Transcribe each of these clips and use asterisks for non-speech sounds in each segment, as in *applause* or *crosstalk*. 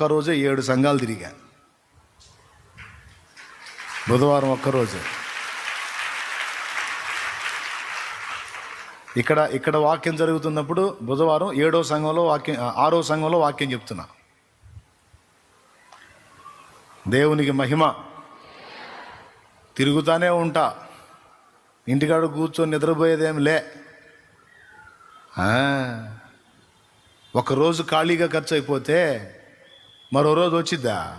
ఒక్కరోజే ఏడు సంఘాలు తిరిగా. బుధవారం ఒక్కరోజే. ఇక్కడ ఇక్కడ వాక్యం జరుగుతున్నప్పుడు బుధవారం ఏడో సంఘంలో వాక్యం ఆరో సంఘంలో వాక్యం చెప్తున్నా. దేవునికి మహిమ. తిరుగుతానే ఉంటా. ఇంటికాడ కూర్చొని నిద్రపోయేదేం లే. ఒకరోజు ఖాళీగా ఖర్చు అయిపోతే మరో రోజు వచ్చిద్దా?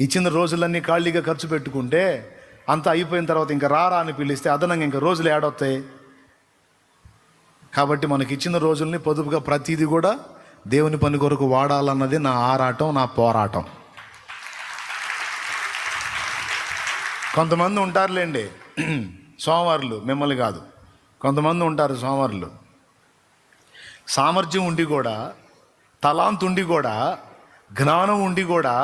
ఇచ్చిన రోజులన్నీ ఖాళీగా ఖర్చు పెట్టుకుంటే అంతా అయిపోయిన తర్వాత ఇంకా రారా అని పిలిస్తే అదనంగా ఇంకా రోజులు ఏడొస్తాయి కాబట్టి మనకి ఇచ్చిన రోజుల్ని పొదుపుగా ప్రతిదీ కూడా దేవుని పని కొరకు వాడాలన్నది నా ఆరాటం నా పోరాటం. కొంతమంది ఉంటారులేండి *clears throat* సోమవారులు మిమ్మల్ని కాదు. కొంతమంది ఉంటారు సోమవారులు. సామర్థ్యం ఉండి కూడా తలాంత్ ఉండి కూడా జ్ఞానం ఉండి కూడా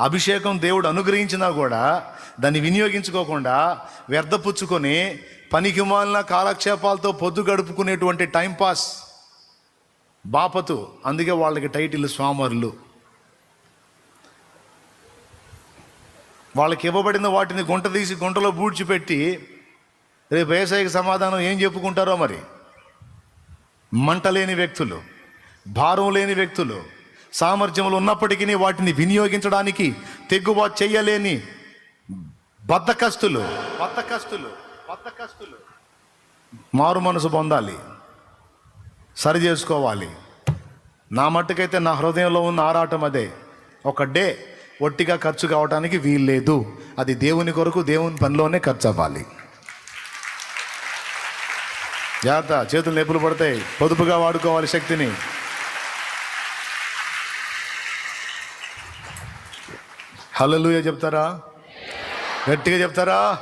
అభిషేకం దేవుడు అనుగ్రహించినా కూడా దాన్ని వినియోగించుకోకుండా వ్యర్థపుచ్చుకొని పనికి మాలిన కాలక్షేపాలతో పొద్దు గడుపుకునేటువంటి టైంపాస్ బాపతు అందుకే వాళ్ళకి టైటిల్ స్వామరులు. వాళ్ళకి ఇవ్వబడిన వాటిని గుంట తీసి గుంటలో బూడ్చిపెట్టి రేపు వేసవికి సమాధానం ఏం చెప్పుకుంటారో మరి? మంట లేని వ్యక్తులు భారం లేని వ్యక్తులు సామర్థ్యములు ఉన్నప్పటికీ వాటిని వినియోగించడానికి తెగ్గుబాటు చెయ్యలేని బద్దకస్తులు. బద్దకస్తులు బద్దకస్తులు. మారు మనసు పొందాలి. సరి చేసుకోవాలి. నా మట్టుకైతే నా హృదయంలో ఉన్న ఆరాటం అదే. ఒక డే ఒట్టిగా ఖర్చు కావడానికి వీల్లేదు. అది దేవుని కొరకు దేవుని పనిలోనే ఖర్చు అవ్వాలి జాగ్రత్త చేతులు నొప్పులు పడతాయి. పొదుపుగా వాడుకోవాలి శక్తిని. హలలుయ చెప్తారా? గట్టిగా చెప్తారా?